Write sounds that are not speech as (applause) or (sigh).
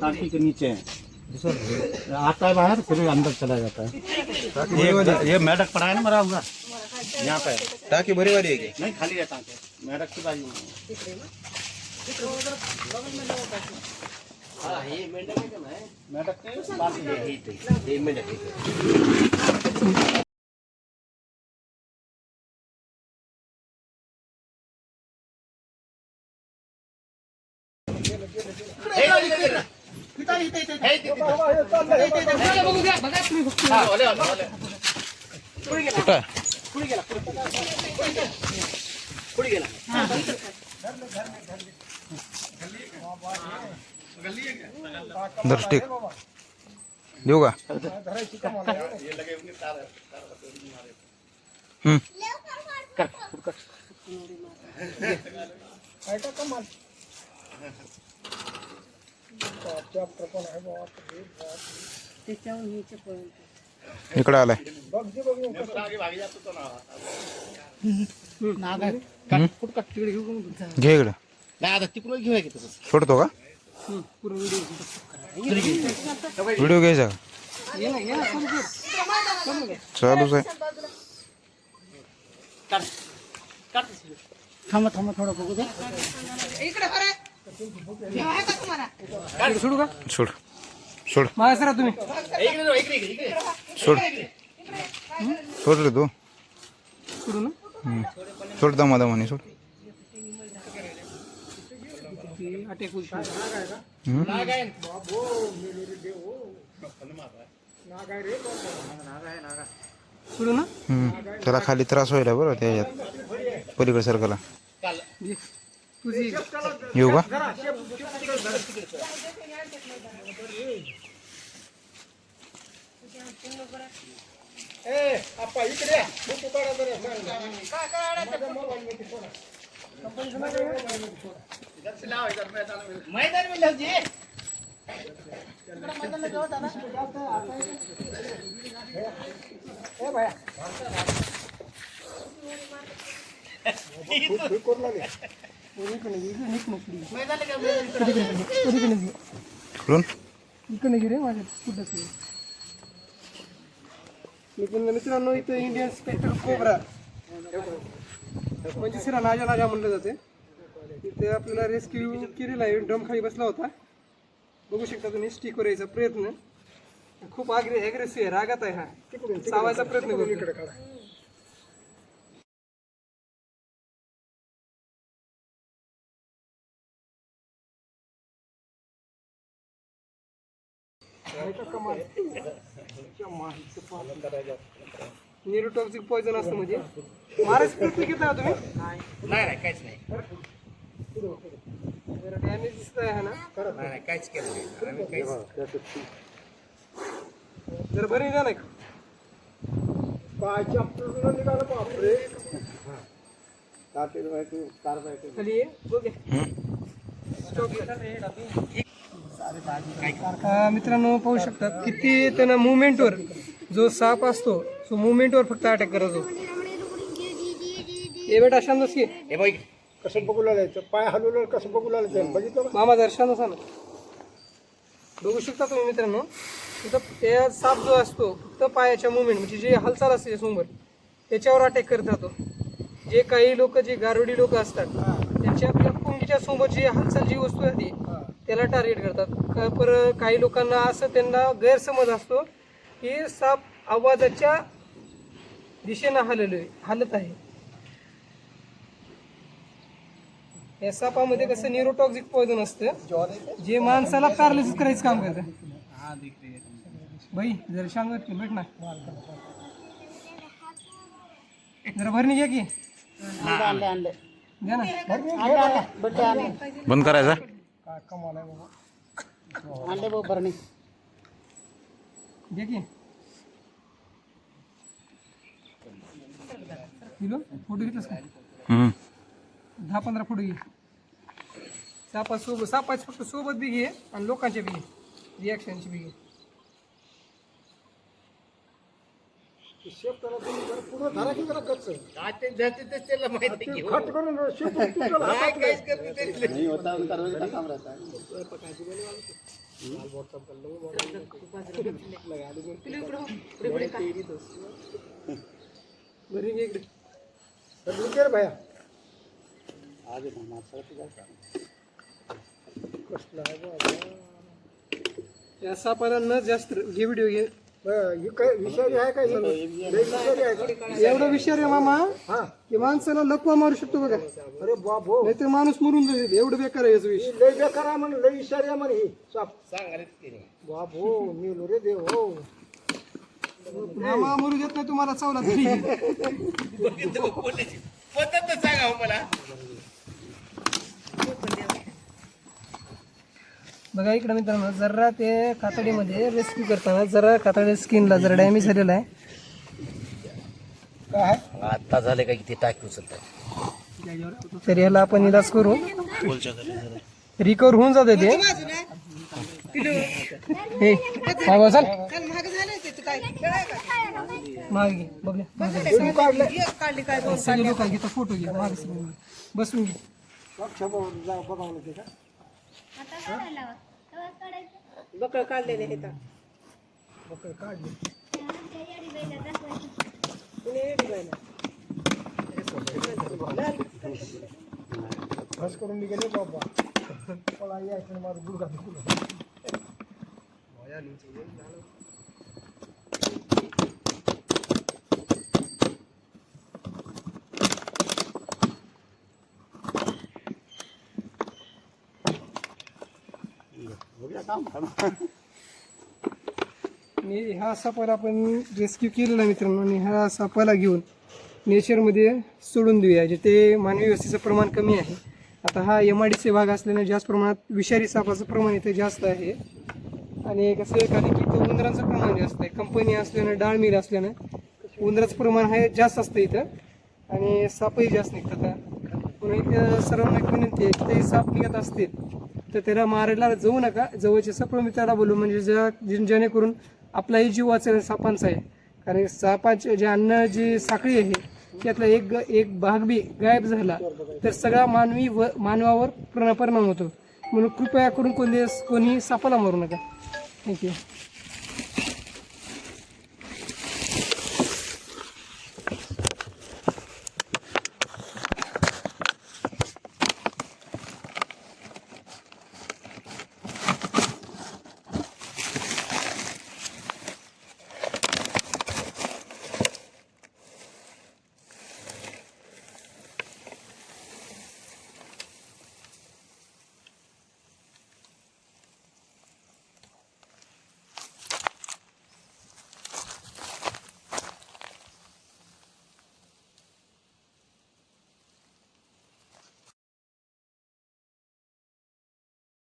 टाकी के नीचे है। आता है बाहर फिर अंदर चला जाता है। ये ये मेढक पड़ा है ना मरा हुआ? यहाँ पे। है। टाकी बरी वाली की नहीं खाली है टाके। मेढक की बाजू में। मेढक दृष्टि देगा हम्म। कर कर है। हम्म. इकडे आलाय? घे इकडे. नाही आता तिकडून घेऊया की तसं सोडतो का? व्हिडिओ घ्यायचा का? चालूच आहे. थांबा थांबा थोडं बघू दे. सोड. सोड. सोड सोड. रे तू. हम्म. सोड दमा दमाने सोड. त्याला खाली त्रास व्हायला बरं त्याच्यात. पलीकडे सरकारला येऊ का मैदान में जी इकडून निपुण मित्रांनो इथं इंडियन स्पेक्टर कोबरा म्हणजे सिरा नाजा नाजा म्हणलं जाते. इथे आपल्याला रेस्क्यू केलेला आहे. ड्रम खाली बसला होता. बघू शकता तुम्ही स्टिकवर यायचा प्रयत्न. खूप आग्रे ॲग्रेसिव्ह आहे रागात आहे हा. चावायचा प्रयत्न करतो न्यूरोटॉक्सिक पॉइझन असतं म्हणजे? मारायचा प्रयत्न घेता तुम्ही? नाही नाही काहीच नाही. डॅमेज दिसत आहे ना? नाही नाही काहीच केलं नाही. आम्ही काहीच जर बरी जा नाही खाली ये बघ. ये. अं, मित्रांनो पाहू शकतात किती त्यांना मुवमेंटवर जो साप असतो तो मुवमेंटवर फक्त अटॅक करतो ये बेटा शांत बस की. हे बघ कसं बघू लागायचं? पाय हलवलं कसं बघू लागायचं? बघितलं का? मामा जर शांत बसा ना. बघू शकता तुम्ही मित्रांनो तिथं त्या साप जो असतो फक्त पायाच्या मुवमेंट म्हणजे जे हालचाल असते समोर त्याच्यावर अटॅक करत राहतो. जे काही लोक जे गारुडी लोक असतात त्यांच्या आपल्या पुंगीच्या समोर जी हालचाल जी वस्तू राहते त्याला टार्गेट करतात. क- पर काही लोकांना असं त्यांना गैरसमज असतो की साप आवाजाच्या दिशेनं हललो आहे हलत आहे. या सापामध्ये कसं न्यूरोटॉक्सिक पॉइझन असतं. जे माणसाला पॅरालिसिस करायचं काम करतं. बाई जरा वाटते भेट ना. जरा भरणी घ्या की. ना. बंद करायचा? घ्या की किलो? फ़ोटो घेतलास का हम्म. दहा पंधरा फ़ोटो घे सापा सोबत सापाच फक्त सोबत बी घे आणि लोकांचे बी घे रिॲक्शनचे बी घे पूर्ण धरा की जरा कच्चं. काय ते धरते ते त्याला माहिती की हो. खट करून (laughs) तुटलं. काय काहीच करते ते नहीं होता उनका रोज का काम रहता है घरी घे इकडे तर रुक रे भैया कसला आहे बाबा. या सापाला न जास्त घे व्हिडिओ घे ही विषारी आहे काय सर? लय विषारी आहे का? एवढं विषार आहे मामा हा. की माणसाला लकवा मारू शकतो बघा. अरे बाप हो नाही तर माणूस मरून जाईल एवढं बेकार आहे याचं विष. ही लय बेकार आहे म्हण लय विषारी आहे म्हण ही. साप. बाप हो मेलो रे देव. हो मामा मरू देत नाही तुम्हाला चावला तरी. बघा इकडे मित्रांनो जरा ते कातडीमध्ये रेस्क्यू करताना जरा कातडी स्किनला जरा डॅमेज झालेला आहे काय आहे आता झाले का किती टाकी उचलताय तर याला आपण इलाज करू रिकवर होऊन जाते ते हे, मागं बसाल? मागे बघले फोटो घे मागे. बसून घे बकळ काढलेले हे तर बकळ काढले. कुणी येडी बाईला. बस करून निघाले बाबा. मला यायचं माझं गुडघा दुखलं. आणि ह्या सापाला आपण रेस्क्यू केलेला मित्रांनो. आणि ह्या सापाला घेऊन नेचरमध्ये सोडून देऊया. जिथे मानवी वस्तीचं प्रमाण कमी आहे. आता हा एम आय डी सी भाग असल्याने जास्त प्रमाणात विषारी सापाचं प्रमाण इथे जास्त आहे. आणि कसं आहे कारण की इथं उंदरांचं प्रमाण जास्त आहे. कंपनी असल्यानं डाळ मिल असल्यानं उंदराचं प्रमाण आहे जास्त असतं इथं. आणि सापही जास्त निघतात. म्हणून इथं सर्वांना एक विनंती आहे की ते साप निघत असतील तर त्याला मारायला जाऊ नका. जवळचे सफळ मित्राला बोलू म्हणजे ज्या जेणेकरून आपलाही जीव वाचेल सापांचा आहे. कारण सापाचे जे अन्न जी साखळी आहे त्यातला एक ग- एक भाग बी गायब झाला तर सगळा मानवी व मानवावर परिणाम होतो. म्हणून कृपया करून कोणी कोणी सापाला मारू नका. थँक्यू